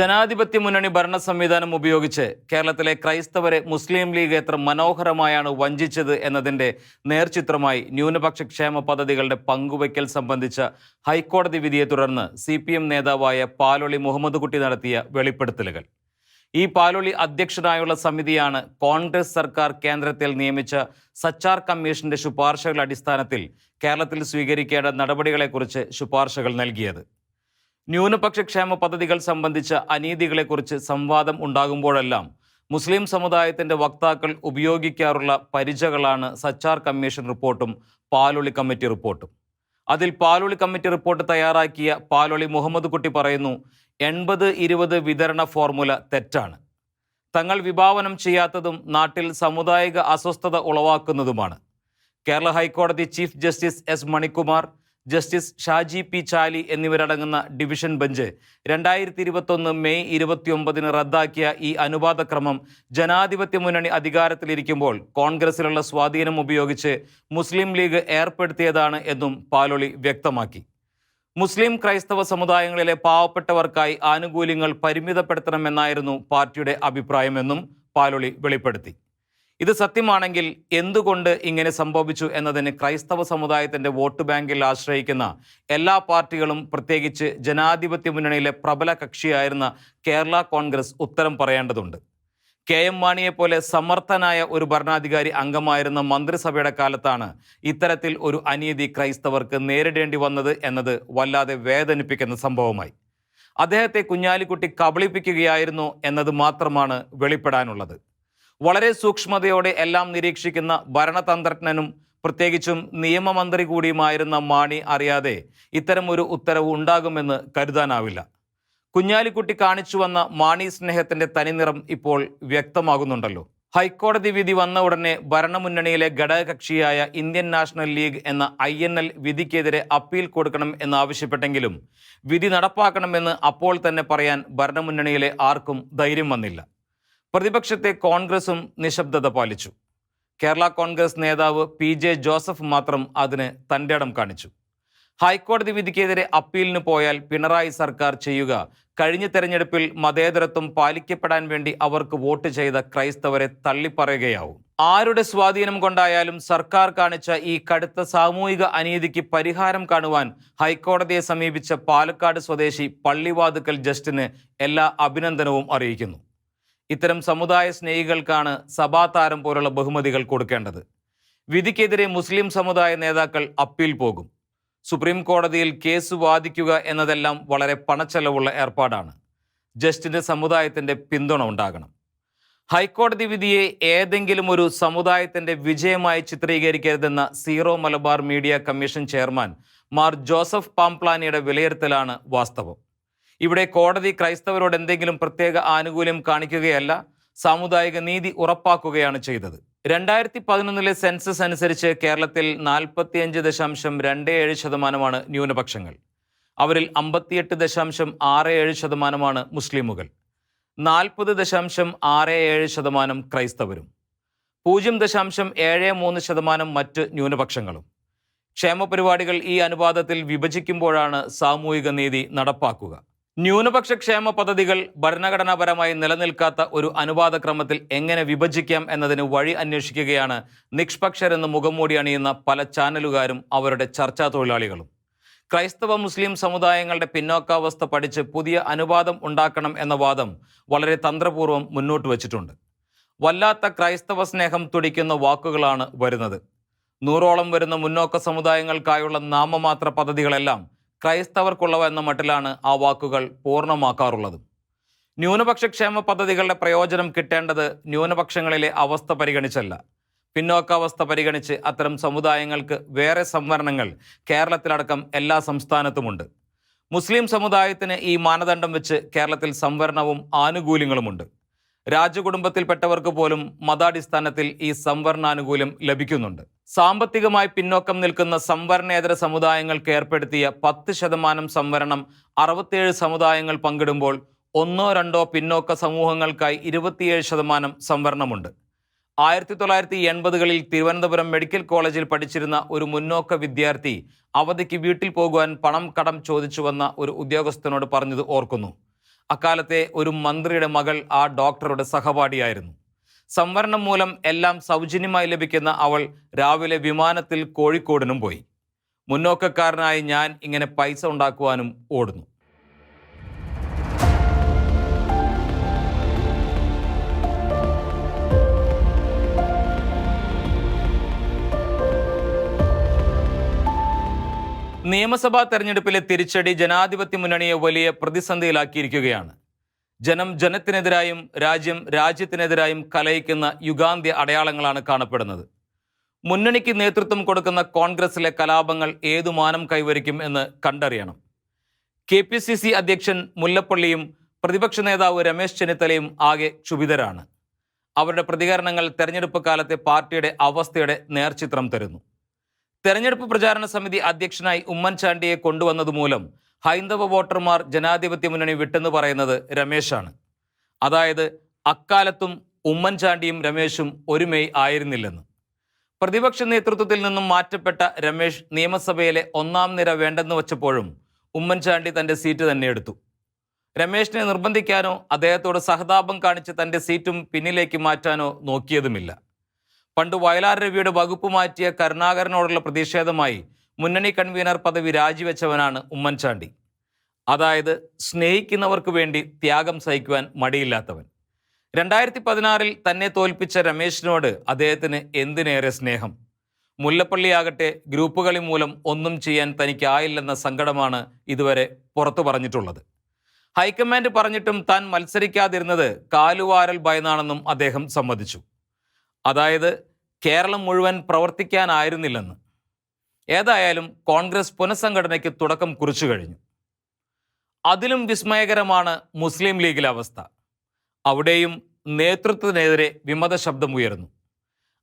ജനാധിപത്യ മുന്നണി ഭരണ സംവിധാനം ഉപയോഗിച്ച് കേരളത്തിലെ ക്രൈസ്തവരെ മുസ്ലിം ലീഗ് എത്ര മനോഹരമായാണ് വഞ്ചിച്ചത് എന്നതിന്റെ നേർചിത്രമായി ന്യൂനപക്ഷ ക്ഷേമ പദ്ധതികളുടെ പങ്കുവയ്ക്കൽ സംബന്ധിച്ച ഹൈക്കോടതി വിധിയെ തുടർന്ന് സി നേതാവായ പാലൊളി മുഹമ്മദ് കുട്ടി നടത്തിയ വെളിപ്പെടുത്തലുകൾ. ഈ പാലൊളി അധ്യക്ഷനായുള്ള സമിതിയാണ് കോൺഗ്രസ് സർക്കാർ കേന്ദ്രത്തിൽ നിയമിച്ച സച്ചാർ കമ്മീഷന്റെ ശുപാർശകളുടെ അടിസ്ഥാനത്തിൽ കേരളത്തിൽ സ്വീകരിക്കേണ്ട നടപടികളെക്കുറിച്ച് ശുപാർശകൾ നൽകിയത്. ന്യൂനപക്ഷ ക്ഷേമ പദ്ധതികൾ സംബന്ധിച്ച അനീതികളെക്കുറിച്ച് സംവാദം ഉണ്ടാകുമ്പോഴെല്ലാം മുസ്ലിം സമുദായത്തിന്റെ വക്താക്കൾ ഉപയോഗിക്കാറുള്ള പരിചകളാണ് സച്ചാർ കമ്മീഷൻ റിപ്പോർട്ടും പാലൊളി കമ്മിറ്റി റിപ്പോർട്ടും. അതിൽ പാലൊളി കമ്മിറ്റി റിപ്പോർട്ട് തയ്യാറാക്കിയ പാലൊളി മുഹമ്മദ് കുട്ടി പറയുന്നു എൺപത് ഇരുപത് വിതരണ ഫോർമുല തെറ്റാണ്. തങ്ങൾ വിഭാവനം ചെയ്യാത്തതും നാട്ടിൽ സമുദായിക അസ്വസ്ഥത ഉളവാക്കുന്നതുമാണ്. Kerala high court chief justice S Manikumar justice Shaji P Chaly എന്നിവരടങ്ങുന്ന ഡിവിഷൻ ബെഞ്ച് രണ്ടായിരത്തി ഇരുപത്തൊന്ന് മെയ് ഇരുപത്തിയൊമ്പതിന് റദ്ദാക്കിയ ഈ അനുവാദക്രമം ജനാധിപത്യ മുന്നണി അധികാരത്തിലിരിക്കുമ്പോൾ കോൺഗ്രസിലുള്ള സ്വാധീനം ഉപയോഗിച്ച് മുസ്ലിം ലീഗ് ഏർപ്പെടുത്തിയതാണ് എന്നും പാലൊളി വ്യക്തമാക്കി. മുസ്ലിം ക്രൈസ്തവ സമുദായങ്ങളിലെ പാവപ്പെട്ടവർക്കായി ആനുകൂല്യങ്ങൾ പരിമിതപ്പെടുത്തണമെന്നായിരുന്നു പാർട്ടിയുടെ അഭിപ്രായമെന്നും പാലൊളി വെളിപ്പെടുത്തി. ഇത് സത്യമാണെങ്കിൽ എന്തുകൊണ്ട് ഇങ്ങനെ സംഭവിച്ചു എന്നതിന് ക്രൈസ്തവ സമുദായത്തിന്റെ വോട്ട് ബാങ്കിൽ ആശ്രയിക്കുന്ന എല്ലാ പാർട്ടികളും പ്രത്യേകിച്ച് ജനാധിപത്യ മുന്നണിയിലെ പ്രബല കക്ഷിയായിരുന്ന കേരള കോൺഗ്രസ് ഉത്തരം പറയേണ്ടതുണ്ട്. കെ എം മാണിയെപ്പോലെ സമർത്ഥനായ ഒരു ഭരണാധികാരി അംഗമായിരുന്ന മന്ത്രിസഭയുടെ കാലത്താണ് ഇത്തരത്തിൽ ഒരു അനീതി ക്രൈസ്തവർക്ക് നേരിടേണ്ടി വന്നത് എന്നത് വല്ലാതെ വേദനിപ്പിക്കുന്ന സംഭവമായി. അദ്ദേഹത്തെ കുഞ്ഞാലിക്കുട്ടി കബളിപ്പിക്കുകയായിരുന്നു എന്നത് മാത്രമാണ് വെളിപ്പെടാനുള്ളത്. വളരെ സൂക്ഷ്മതയോടെ എല്ലാം നിരീക്ഷിക്കുന്ന ഭരണതന്ത്രജ്ഞനും പ്രത്യേകിച്ചും നിയമമന്ത്രി കൂടിയുമായിരുന്ന മാണി അറിയാതെ ഇത്തരം ഒരു ഉത്തരവ് ഉണ്ടാകുമെന്ന് കരുതാനാവില്ല. കുഞ്ഞാലിക്കുട്ടി കാണിച്ചു വന്ന മാണി സ്നേഹത്തിന്റെ തനിനിറം ഇപ്പോൾ വ്യക്തമാകുന്നുണ്ടല്ലോ. ഹൈക്കോടതി വിധി വന്ന ഉടനെ ഭരണമുന്നണിയിലെ ഘടകകക്ഷിയായ ഇന്ത്യൻ നാഷണൽ ലീഗ് എന്ന ഐ എൻ എൽ വിധിക്കെതിരെ അപ്പീൽ കൊടുക്കണം എന്നാവശ്യപ്പെട്ടെങ്കിലും വിധി നടപ്പാക്കണമെന്ന് അപ്പോൾ തന്നെ പറയാൻ ഭരണമുന്നണിയിലെ ആർക്കും ധൈര്യം വന്നില്ല. പ്രതിപക്ഷത്തെ കോൺഗ്രസും നിശബ്ദത പാലിച്ചു. കേരള കോൺഗ്രസ് നേതാവ് പി ജെ ജോസഫ് മാത്രം അതിന് തന്റെ ഇടം കാണിച്ചു. ഹൈക്കോടതി വിധിക്കെതിരെ അപ്പീലിന് പോയാൽ പിണറായി സർക്കാർ ചെയ്യുക. കഴിഞ്ഞ തെരഞ്ഞെടുപ്പിൽ മതേതരത്വം പാലിക്കപ്പെടാൻ വേണ്ടി അവർക്ക് വോട്ട് ചെയ്ത ക്രൈസ്തവരെ തള്ളിപ്പറയുകയാവും. ആരുടെ സ്വാധീനം കൊണ്ടായാലും സർക്കാർ കാണിച്ച ഈ കടുത്ത സാമൂഹിക അനീതിക്ക് പരിഹാരം കാണുവാൻ ഹൈക്കോടതിയെ സമീപിച്ച പാലക്കാട് സ്വദേശി പള്ളിവാതുക്കൽ ജസ്റ്റിന് എല്ലാ അഭിനന്ദനവും അറിയിക്കുന്നു. ഇത്തരം സമുദായ സ്നേഹികൾക്കാണ് സഭാതാരം പോലുള്ള ബഹുമതികൾ കൊടുക്കേണ്ടത്. വിധിക്കെതിരെ മുസ്ലിം സമുദായ നേതാക്കൾ അപ്പീൽ പോകും. സുപ്രീം കോടതിയിൽ കേസ് വാദിക്കുക എന്നതെല്ലാം വളരെ പണച്ചെലവുള്ള ഏർപ്പാടാണ്. ജസ്റ്റിന്റെ സമുദായത്തിന്റെ പിന്തുണ ഉണ്ടാകണം. ഹൈക്കോടതി വിധിയെ ഏതെങ്കിലും ഒരു സമുദായത്തിന്റെ വിജയമായി ചിത്രീകരിക്കരുതെന്ന Syro Malabar media commission chairman Mar Joseph പാംപ്ലാനിയുടെ വിലയിരുത്തലാണ് വാസ്തവം. ഇവിടെ കോടതി ക്രൈസ്തവരോട് എന്തെങ്കിലും പ്രത്യേക ആനുകൂല്യം കാണിക്കുകയല്ല സാമുദായിക നീതി ഉറപ്പാക്കുകയാണ് ചെയ്തത്. രണ്ടായിരത്തി പതിനൊന്നിലെ സെൻസസ് അനുസരിച്ച് കേരളത്തിൽ നാൽപ്പത്തിയഞ്ച് ദശാംശം രണ്ട് ഏഴ് ശതമാനമാണ് ന്യൂനപക്ഷങ്ങൾ. അവരിൽ അമ്പത്തിയെട്ട് ദശാംശം ആറ് ഏഴ് ശതമാനമാണ് മുസ്ലിമുകൾ. നാൽപ്പത് ദശാംശം ആറ് ഏഴ് ശതമാനം ക്രൈസ്തവരും. പൂജ്യം ദശാംശം ഏഴ് മൂന്ന് ശതമാനം മറ്റ് ന്യൂനപക്ഷങ്ങളും. ക്ഷേമ പരിപാടികൾ ഈ അനുപാതത്തിൽ വിഭജിക്കുമ്പോഴാണ് സാമൂഹിക നീതി നടപ്പാക്കുക. ന്യൂനപക്ഷ ക്ഷേമ പദ്ധതികൾ ഭരണഘടനാപരമായി നിലനിൽക്കാത്ത ഒരു അനുപാതക്രമത്തിൽ എങ്ങനെ വിഭജിക്കാം എന്നതിന് വഴി അന്വേഷിക്കുകയാണ് നിഷ്പക്ഷരെന്ന് മുഖംമൂടി അണിയുന്ന പല ചാനലുകാരും അവരുടെ ചർച്ചാ തൊഴിലാളികളും. ക്രൈസ്തവ മുസ്ലിം സമുദായങ്ങളുടെ പിന്നോക്കാവസ്ഥ പഠിച്ച് പുതിയ അനുപാതം ഉണ്ടാക്കണം എന്ന വാദം വളരെ തന്ത്രപൂർവം മുന്നോട്ട് വച്ചിട്ടുണ്ട്. വല്ലാത്ത ക്രൈസ്തവ സ്നേഹം തുടിക്കുന്ന വാക്കുകളാണ് വരുന്നത്. നൂറോളം വരുന്ന മുന്നോക്ക സമുദായങ്ങൾക്കായുള്ള നാമമാത്ര പദ്ധതികളെല്ലാം ക്രൈസ്തവർക്കുള്ളവ എന്ന മട്ടിലാണ് ആ വാക്കുകൾ പൂർണമാക്കാറുള്ളത്. ന്യൂനപക്ഷ ക്ഷേമ പദ്ധതികളുടെ പ്രയോജനം കിട്ടേണ്ടത് ന്യൂനപക്ഷങ്ങളിലെ അവസ്ഥ പരിഗണിച്ചല്ല. പിന്നോക്കാവസ്ഥ പരിഗണിച്ച് അത്തരം സമുദായങ്ങൾക്ക് വേറെ സംവരണങ്ങൾ കേരളത്തിലടക്കം എല്ലാ സംസ്ഥാനത്തുമുണ്ട്. മുസ്ലിം സമുദായത്തിന് ഈ മാനദണ്ഡം വെച്ച് കേരളത്തിൽ സംവരണവും ആനുകൂല്യങ്ങളുമുണ്ട്. രാജകുടുംബത്തിൽപ്പെട്ടവർക്ക് പോലും മതാടിസ്ഥാനത്തിൽ ഈ സംവരണാനുകൂല്യം ലഭിക്കുന്നുണ്ട്. സാമ്പത്തികമായി പിന്നോക്കം നിൽക്കുന്ന സംവരണേതര സമുദായങ്ങൾക്ക് ഏർപ്പെടുത്തിയ പത്ത് ശതമാനം സംവരണം അറുപത്തിയേഴ് സമുദായങ്ങൾ പങ്കിടുമ്പോൾ ഒന്നോ രണ്ടോ പിന്നോക്ക സമൂഹങ്ങൾക്കായി ഇരുപത്തിയേഴ് ശതമാനം സംവരണമുണ്ട്. ആയിരത്തി തൊള്ളായിരത്തി എൺപതുകളിൽ തിരുവനന്തപുരം മെഡിക്കൽ കോളേജിൽ പഠിച്ചിരുന്ന ഒരു മുന്നോക്ക വിദ്യാർത്ഥി അവധിക്ക് വീട്ടിൽ പോകുവാൻ പണം കടം ചോദിച്ചു വന്ന ഒരു ഉദ്യോഗസ്ഥനോട് പറഞ്ഞത് ഓർക്കുന്നു. അക്കാലത്തെ ഒരു മന്ത്രിയുടെ മകൾ ആ ഡോക്ടറുടെ സഹപാഠിയായിരുന്നു. സംവരണം മൂലം എല്ലാം സൗജന്യമായി ലഭിക്കുന്ന അവൾ രാവിലെ വിമാനത്തിൽ കോഴിക്കോടിനും പോയി. മുന്നോക്കക്കാരനായി ഞാൻ ഇങ്ങനെ പൈസ ഉണ്ടാക്കുവാനും ഓടുന്നു. നിയമസഭാ തെരഞ്ഞെടുപ്പിലെ തിരിച്ചടി ജനാധിപത്യ മുന്നണിയെ വലിയ പ്രതിസന്ധിയിലാക്കിയിരിക്കുകയാണ്. ജനം ജനത്തിനെതിരായും രാജ്യം രാജ്യത്തിനെതിരായും കലയിക്കുന്ന യുഗാന്ത്യ അടയാളങ്ങളാണ് കാണപ്പെടുന്നത്. മുന്നണിക്ക് നേതൃത്വം കൊടുക്കുന്ന കോൺഗ്രസിലെ കലാപങ്ങൾ ഏതു മാനം കൈവരിക്കും എന്ന് കണ്ടറിയണം. കെ പി സി സി അധ്യക്ഷൻ മുല്ലപ്പള്ളിയും പ്രതിപക്ഷ നേതാവ് രമേശ് ചെന്നിത്തലയും ആകെ ക്ഷുഭിതരാണ് അവരുടെ പ്രതികരണങ്ങൾ തെരഞ്ഞെടുപ്പ് കാലത്തെ പാർട്ടിയുടെ അവസ്ഥയുടെ നേർചിത്രം തരുന്നു. തെരഞ്ഞെടുപ്പ് പ്രചാരണ സമിതി അധ്യക്ഷനായി ഉമ്മൻചാണ്ടിയെ കൊണ്ടുവന്നതുമൂലം ഹൈന്ദവ വോട്ടർമാർ ജനാധിപത്യ മുന്നണി വിട്ടെന്ന് പറയുന്നത് രമേശാണ്. അതായത് അക്കാലത്തും ഉമ്മൻചാണ്ടിയും രമേശും ഒരുമേ ആയിരുന്നില്ലെന്ന്. പ്രതിപക്ഷ നേതൃത്വത്തിൽ നിന്നും മാറ്റപ്പെട്ട രമേശ് നിയമസഭയിലെ ഒന്നാം നിര വേണ്ടെന്ന് വച്ചപ്പോഴും ഉമ്മൻചാണ്ടി തന്റെ സീറ്റ് തന്നെ എടുത്തു. രമേശിനെ നിർബന്ധിക്കാനോ അദ്ദേഹത്തോട് സഹതാപം കാണിച്ച് തന്റെ സീറ്റും പിന്നിലേക്ക് മാറ്റാനോ നോക്കിയതുമില്ല. പണ്ട് വയലാർ രവിയുടെ വകുപ്പ് മാറ്റിയ കരുണാകരനോടുള്ള പ്രതിഷേധമായി മുന്നണി കൺവീനർ പദവി രാജിവെച്ചവനാണ് ഉമ്മൻചാണ്ടി. അതായത് സ്നേഹിക്കുന്നവർക്ക് വേണ്ടി ത്യാഗം സഹിക്കുവാൻ മടിയില്ലാത്തവൻ. രണ്ടായിരത്തി പതിനാറിൽ തന്നെ തോൽപ്പിച്ച രമേശിനോട് അദ്ദേഹത്തിന് എന്തിനേറെ സ്നേഹം? മുല്ലപ്പള്ളിയാകട്ടെ ഗ്രൂപ്പ് കളി മൂലം ഒന്നും ചെയ്യാൻ തനിക്കായില്ലെന്ന സങ്കടമാണ് ഇതുവരെ പുറത്തു പറഞ്ഞിട്ടുള്ളത്. ഹൈക്കമാൻഡ് പറഞ്ഞിട്ടും താൻ മത്സരിക്കാതിരുന്നത് കാലുവാരൽ ഭയന്നാണെന്നും അദ്ദേഹം സമ്മതിച്ചു. അതായത് കേരളം മുഴുവൻ പ്രവർത്തിക്കാനായിരുന്നില്ലെന്ന്. ഏതായാലും കോൺഗ്രസ് പുനഃസംഘടനയ്ക്ക് തുടക്കം കുറിച്ചു കഴിഞ്ഞു. അതിലും വിസ്മയകരമാണ് മുസ്ലിം ലീഗിലെ അവസ്ഥ. അവിടെയും നേതൃത്വത്തിനെതിരെ വിമത ശബ്ദം ഉയർന്നു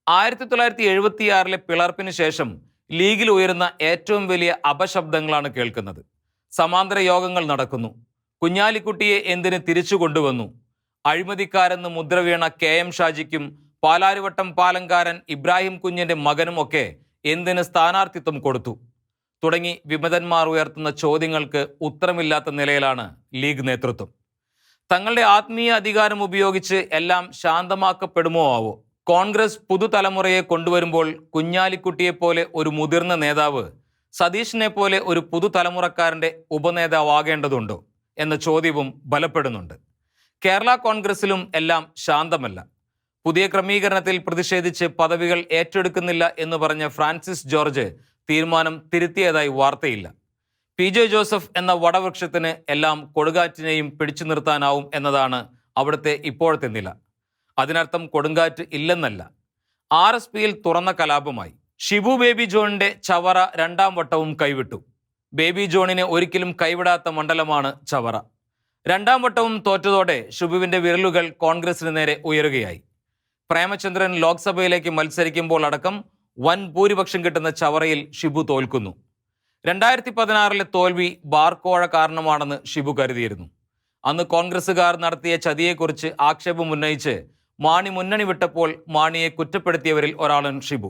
ആയിരത്തി തൊള്ളായിരത്തി എഴുപത്തിയാറിലെ പിളർപ്പിന് ശേഷം ലീഗിൽ ഉയരുന്ന ഏറ്റവും വലിയ അപശബ്ദങ്ങളാണ് കേൾക്കുന്നത്. സമാന്തര യോഗങ്ങൾ നടക്കുന്നു. കുഞ്ഞാലിക്കുട്ടിയെ എന്തിന് തിരിച്ചു കൊണ്ടുവന്നു? അഴിമതിക്കാരെന്ന് മുദ്ര വീണ കെ എം ഷാജിക്കും പാലാരിവട്ടം പാലങ്കാരൻ ഇബ്രാഹിം കുഞ്ഞിന്റെ മകനും ഒക്കെ എന്തിന് സ്ഥാനാർത്ഥിത്വം കൊടുത്തു? തുടങ്ങി വിമതന്മാർ ഉയർത്തുന്ന ചോദ്യങ്ങൾക്ക് ഉത്തരമില്ലാത്ത നിലയിലാണ് ലീഗ് നേതൃത്വം. തങ്ങളുടെ ആത്മീയ അധികാരം ഉപയോഗിച്ച് എല്ലാം ശാന്തമാക്കപ്പെടുമോ ആവോ? കോൺഗ്രസ് പുതുതലമുറയെ കൊണ്ടുവരുമ്പോൾ കുഞ്ഞാലിക്കുട്ടിയെ പോലെ ഒരു മുതിർന്ന നേതാവ് സതീഷിനെ പോലെ ഒരു പുതുതലമുറക്കാരന്റെ ഉപനേതാവാകേണ്ടതുണ്ടോ? എന്ന ചോദ്യവും ബലപ്പെടുന്നുണ്ട്. കേരള കോൺഗ്രസിലും എല്ലാം ശാന്തമല്ല. പുതിയ ക്രമീകരണത്തിൽ പ്രതിഷേധിച്ച് പദവികൾ ഏറ്റെടുക്കുന്നില്ല എന്ന് പറഞ്ഞ ഫ്രാൻസിസ് ജോർജ് തീരുമാനം തിരുത്തിയതായി വാർത്തയില്ല. പി ജെ ജോസഫ് എന്ന വടവൃക്ഷത്തിന് എല്ലാം കൊടുങ്കാറ്റിനെയും പിടിച്ചു നിർത്താനാവും എന്നതാണ് അവിടുത്തെ ഇപ്പോഴത്തെ നില. അതിനർത്ഥം കൊടുങ്കാറ്റ് ഇല്ലെന്നല്ല. ആർ എസ് പിയിൽ തുറന്ന കലാപമായി. ഷിബു ബേബി ജോണിന്റെ ചവറ രണ്ടാം വട്ടവും കൈവിട്ടു. ബേബി ജോണിനെ ഒരിക്കലും കൈവിടാത്ത മണ്ഡലമാണ് ചവറ. രണ്ടാം വട്ടവും തോറ്റതോടെ ഷിബുവിന്റെ വിരലുകൾ കോൺഗ്രസിന് നേരെ ഉയരുകയായി. പ്രേമചന്ദ്രൻ ലോക്സഭയിലേക്ക് മത്സരിക്കുമ്പോൾ അടക്കം വൻ ഭൂരിപക്ഷം കിട്ടുന്ന ചവറയിൽ ഷിബു തോൽക്കുന്നു. രണ്ടായിരത്തി പതിനാറിലെ തോൽവി ബാർക്കോഴ കാരണമാണെന്ന് ഷിബു കരുതിയിരുന്നു. അന്ന് കോൺഗ്രസുകാർ നടത്തിയ ചതിയെക്കുറിച്ച് ആക്ഷേപം ഉന്നയിച്ച് മാണി മുന്നണി വിട്ടപ്പോൾ മാണിയെ കുറ്റപ്പെടുത്തിയവരിൽ ഒരാളാണ് ഷിബു.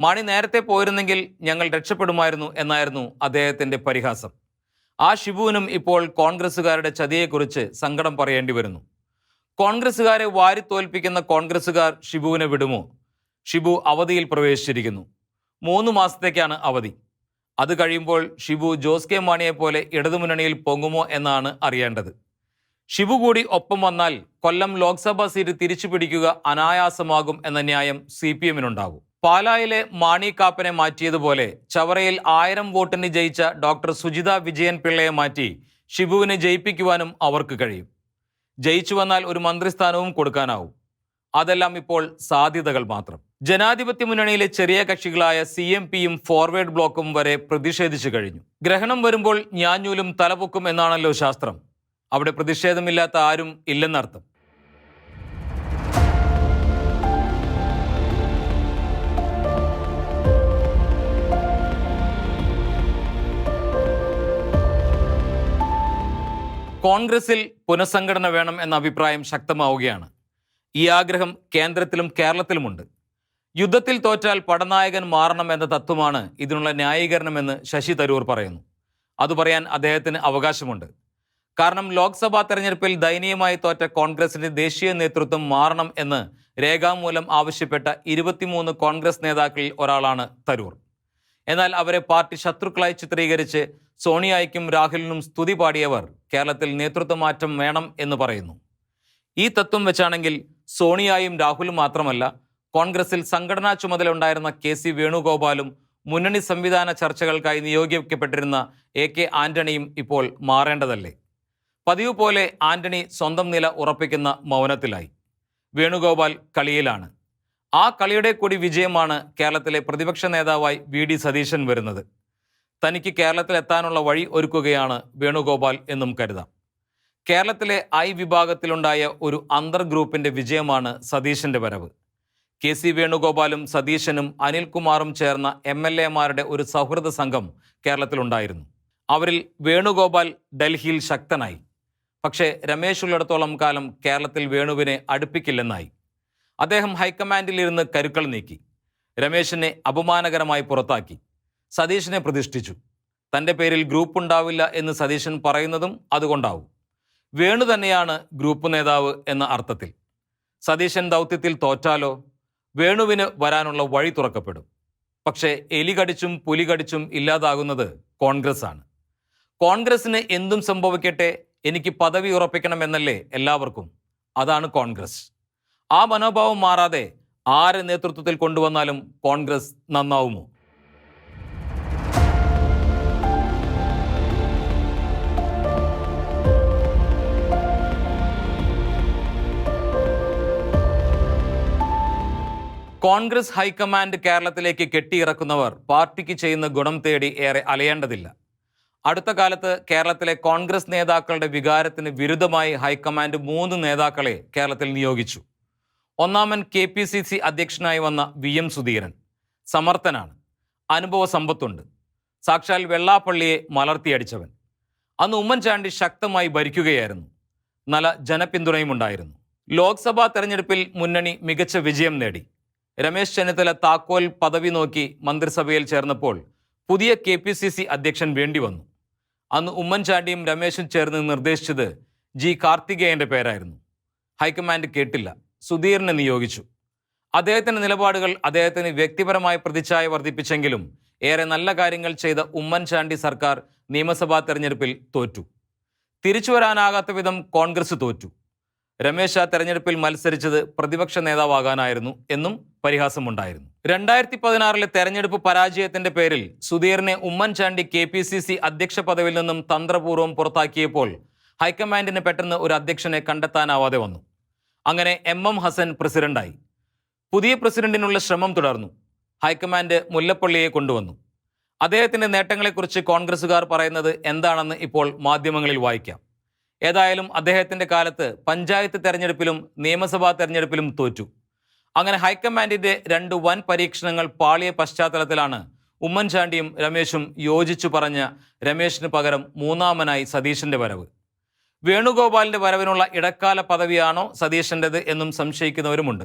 മാണി നേരത്തെ പോയിരുന്നെങ്കിൽ ഞങ്ങൾ രക്ഷപ്പെടുമായിരുന്നു എന്നായിരുന്നു അദ്ദേഹത്തിന്റെ പരിഹാസം. ആ ഷിബുവിനും ഇപ്പോൾ കോൺഗ്രസുകാരുടെ ചതിയെക്കുറിച്ച് സങ്കടം പറയേണ്ടി വരുന്നു. കോൺഗ്രസുകാരെ വാരിത്തോൽപ്പിക്കുന്ന കോൺഗ്രസ്സുകാർ ഷിബുവിനെ വിടുമോ? ഷിബു അവധിയിൽ പ്രവേശിച്ചിരിക്കുന്നു. മൂന്ന് മാസത്തേക്കാണ് അവധി. അത് കഴിയുമ്പോൾ ഷിബു ജോസ് കെ മാണിയെ പോലെ ഇടതുമുന്നണിയിൽ പൊങ്ങുമോ എന്നാണ് അറിയേണ്ടത്. ഷിബു കൂടി ഒപ്പം വന്നാൽ കൊല്ലം ലോക്സഭാ സീറ്റ് തിരിച്ചു പിടിക്കുക അനായാസമാകും എന്ന ന്യായം സി പി എമ്മിനുണ്ടാകും പാലായിലെ മാണി കാപ്പനെ മാറ്റിയതുപോലെ ചവറയിൽ ആയിരം വോട്ടിന് ജയിച്ച ഡോക്ടർ സുജിത വിജയൻ പിള്ളയെ മാറ്റി ഷിബുവിനെ ജയിപ്പിക്കുവാനും അവർക്ക് കഴിയും. ജയിച്ചു വന്നാൽ ഒരു മന്ത്രിസ്ഥാനവും കൊടുക്കാനാവും. അതെല്ലാം ഇപ്പോൾ സാധ്യതകൾ മാത്രം. ജനാധിപത്യ മുന്നണിയിലെ ചെറിയ കക്ഷികളായ സി എം പിയും ഫോർവേഡ് ബ്ലോക്കും വരെ പ്രതിഷേധിച്ചു കഴിഞ്ഞു. ഗ്രഹണം വരുമ്പോൾ ഞാഞ്ഞൂലും തലപൊക്കും എന്നാണല്ലോ ശാസ്ത്രം. അവിടെ പ്രതിഷേധമില്ലാത്ത ആരും ഇല്ലെന്നർത്ഥം. കോൺഗ്രസിൽ പുനഃസംഘടന വേണം എന്ന അഭിപ്രായം ശക്തമാവുകയാണ്. ഈ ആഗ്രഹം കേന്ദ്രത്തിലും കേരളത്തിലുമുണ്ട്. യുദ്ധത്തിൽ തോറ്റാൽ പടനായകൻ മാറണം എന്ന തത്വമാണ് ഇതിനുള്ള ന്യായീകരണമെന്ന് ശശി തരൂർ പറയുന്നു. അത് പറയാൻ അദ്ദേഹത്തിന് അവകാശമുണ്ട്. കാരണം ലോക്സഭാ തെരഞ്ഞെടുപ്പിൽ ദയനീയമായി തോറ്റ കോൺഗ്രസിന്റെ ദേശീയ നേതൃത്വം മാറണം എന്ന് രേഖാമൂലം ആവശ്യപ്പെട്ട ഇരുപത്തിമൂന്ന് കോൺഗ്രസ് നേതാക്കളിൽ ഒരാളാണ് തരൂർ. എന്നാൽ അവരെ പാർട്ടി ശത്രുക്കളായി ചിത്രീകരിച്ച് സോണിയയ്ക്കും രാഹുലിനും സ്തുതി പാടിയവർ കേരളത്തിൽ നേതൃത്വ മാറ്റം വേണം എന്ന് പറയുന്നു. ഈ തത്വം വെച്ചാണെങ്കിൽ സോണിയായും രാഹുലും മാത്രമല്ല കോൺഗ്രസിൽ സംഘടനാ ചുമതല ഉണ്ടായിരുന്ന കെ സി വേണുഗോപാലും മുന്നണി സംവിധാന ചർച്ചകൾക്കായി നിയോഗിക്കപ്പെട്ടിരുന്ന എ കെ ആന്റണിയും ഇപ്പോൾ മാറേണ്ടതല്ലേ? പതിവ് പോലെ ആന്റണി സ്വന്തം നില ഉറപ്പിക്കുന്ന മൗനത്തിലായി. വേണുഗോപാൽ കളിയിലാണ്. ആ കളിയുടെ കൂടി വിജയമാണ് കേരളത്തിലെ പ്രതിപക്ഷ നേതാവായി വി ഡി സതീശൻ വരുന്നത്. തനിക്ക് കേരളത്തിൽ എത്താനുള്ള വഴി ഒരുക്കുകയാണ് വേണുഗോപാൽ എന്നും കരുതാം. കേരളത്തിലെ ഐ വിഭാഗത്തിലുണ്ടായ ഒരു അന്തർ ഗ്രൂപ്പിന്റെ വിജയമാണ് സതീശന്റെ വരവ്. കെ സി വേണുഗോപാലും സതീശനും അനിൽകുമാറും ചേർന്ന എം എൽ എമാരുടെ ഒരു സൗഹൃദ സംഘം കേരളത്തിലുണ്ടായിരുന്നു. അവരിൽ വേണുഗോപാൽ ഡൽഹിയിൽ ശക്തനായി. പക്ഷേ രമേശ് ഉള്ളിടത്തോളം കാലം കേരളത്തിൽ വേണുവിനെ അടുപ്പിക്കില്ലെന്നായി. അദ്ദേഹം ഹൈക്കമാൻഡിലിരുന്ന് കരുക്കൾ നീക്കി. രമേശിനെ അപമാനകരമായി പുറത്താക്കി. സതീഷിനെ പ്രതിഷ്ഠിച്ചു. തന്റെ പേരിൽ ഗ്രൂപ്പ് ഉണ്ടാവില്ല എന്ന് സതീശൻ പറയുന്നതും അതുകൊണ്ടാവും. വേണു തന്നെയാണ് ഗ്രൂപ്പ് നേതാവ് എന്ന അർത്ഥത്തിൽ. സതീശൻ ദൗത്യത്തിൽ തോറ്റാലോ? വേണുവിന് വരാനുള്ള വഴി തുറക്കപ്പെടും. പക്ഷേ എലി കടിച്ചും പുലി കടിച്ചും ഇല്ലാതാകുന്നത് കോൺഗ്രസ് ആണ് കോൺഗ്രസിന് എന്തും സംഭവിക്കട്ടെ എനിക്ക് പദവി ഉറപ്പിക്കണമെന്നല്ലേ എല്ലാവർക്കും? അതാണ് കോൺഗ്രസ്. ആ മനോഭാവം മാറാതെ ആരെ നേതൃത്വത്തിൽ കൊണ്ടുവന്നാലും കോൺഗ്രസ് നന്നാവുമോ? കോൺഗ്രസ് ഹൈക്കമാൻഡ് കേരളത്തിലേക്ക് കെട്ടിയിറക്കുന്നവർ പാർട്ടിക്ക് ചെയ്യുന്ന ഗുണം തേടി ഏറെ അലയേണ്ടതില്ല. അടുത്ത കാലത്ത് കേരളത്തിലെ കോൺഗ്രസ് നേതാക്കളുടെ വികാരത്തിന് വിരുദ്ധമായി ഹൈക്കമാൻഡ് മൂന്ന് നേതാക്കളെ കേരളത്തിൽ നിയോഗിച്ചു. ഒന്നാമൻ കെ പി സി സി അധ്യക്ഷനായി വന്ന വി എം സുധീരൻ സമർത്ഥനാണ്. അനുഭവ സമ്പത്തുണ്ട്. സാക്ഷാൽ വെള്ളാപ്പള്ളിയെ മലർത്തിയടിച്ചവൻ. അന്ന് ഉമ്മൻചാണ്ടി ശക്തമായി ഭരിക്കുകയായിരുന്നു. നല്ല ജനപിന്തുണയും ഉണ്ടായിരുന്നു ലോക്സഭാ തെരഞ്ഞെടുപ്പിൽ മുന്നണി മികച്ച വിജയം നേടി. രമേശ് ചെന്നിത്തല താക്കോൽ പദവി നോക്കി മന്ത്രിസഭയിൽ ചേർന്നപ്പോൾ പുതിയ കെ പി സി സി അധ്യക്ഷൻ വേണ്ടി വന്നു. അന്ന് ഉമ്മൻചാണ്ടിയും രമേശും ചേർന്ന് നിർദ്ദേശിച്ചത് ജി കാർത്തികേയന്റെ പേരായിരുന്നു. ഹൈക്കമാൻഡ് കേട്ടില്ല. സുധീറിനെ നിയോഗിച്ചു. അദ്ദേഹത്തിന്റെ നിലപാടുകൾ അദ്ദേഹത്തിന് വ്യക്തിപരമായ പ്രതിച്ഛായ വർദ്ധിപ്പിച്ചെങ്കിലും ഏറെ നല്ല കാര്യങ്ങൾ ചെയ്ത ഉമ്മൻചാണ്ടി സർക്കാർ നിയമസഭാ തെരഞ്ഞെടുപ്പിൽ തോറ്റു. തിരിച്ചു വരാനാകാത്ത വിധം കോൺഗ്രസ് തോറ്റു. രമേശ് ആ തെരഞ്ഞെടുപ്പിൽ മത്സരിച്ചത് പ്രതിപക്ഷ നേതാവാകാനായിരുന്നു എന്നും പരിഹാസമുണ്ടായിരുന്നു. രണ്ടായിരത്തി പതിനാറിലെ തെരഞ്ഞെടുപ്പ് പരാജയത്തിന്റെ പേരിൽ സുധീറിനെ Oommen Chandy K P C C അധ്യക്ഷ പദവിയിൽ നിന്നും തന്ത്രപൂർവം പുറത്താക്കിയപ്പോൾ ഹൈക്കമാൻഡിന് പെട്ടെന്ന് ഒരു അധ്യക്ഷനെ കണ്ടെത്താനാവാതെ വന്നു. അങ്ങനെ എം എം ഹസൻ പ്രസിഡന്റായി. പുതിയ പ്രസിഡന്റിനുള്ള ശ്രമം തുടർന്നു. ഹൈക്കമാൻഡ് മുല്ലപ്പള്ളിയെ കൊണ്ടുവന്നു. അദ്ദേഹത്തിന്റെ നേട്ടങ്ങളെക്കുറിച്ച് കോൺഗ്രസുകാർ പറയുന്നത് എന്താണെന്ന് ഇപ്പോൾ മാധ്യമങ്ങളിൽ വായിക്കാം. ഏതായാലും അദ്ദേഹത്തിന്റെ കാലത്ത് പഞ്ചായത്ത് തെരഞ്ഞെടുപ്പിലും നിയമസഭാ തെരഞ്ഞെടുപ്പിലും തോറ്റു. അങ്ങനെ ഹൈക്കമാൻഡിന്റെ രണ്ട് വൻ പരീക്ഷണങ്ങൾ പാളിയ പശ്ചാത്തലത്തിലാണ് ഉമ്മൻചാണ്ടിയും രമേശും യോജിച്ചു പറഞ്ഞ രമേശിന് പകരം മൂന്നാമനായി സതീശന്റെ വരവ്. വേണുഗോപാലിന്റെ വരവിനുള്ള ഇടക്കാല പദവിയാണോ സതീശന്റേത് എന്നും സംശയിക്കുന്നവരുമുണ്ട്.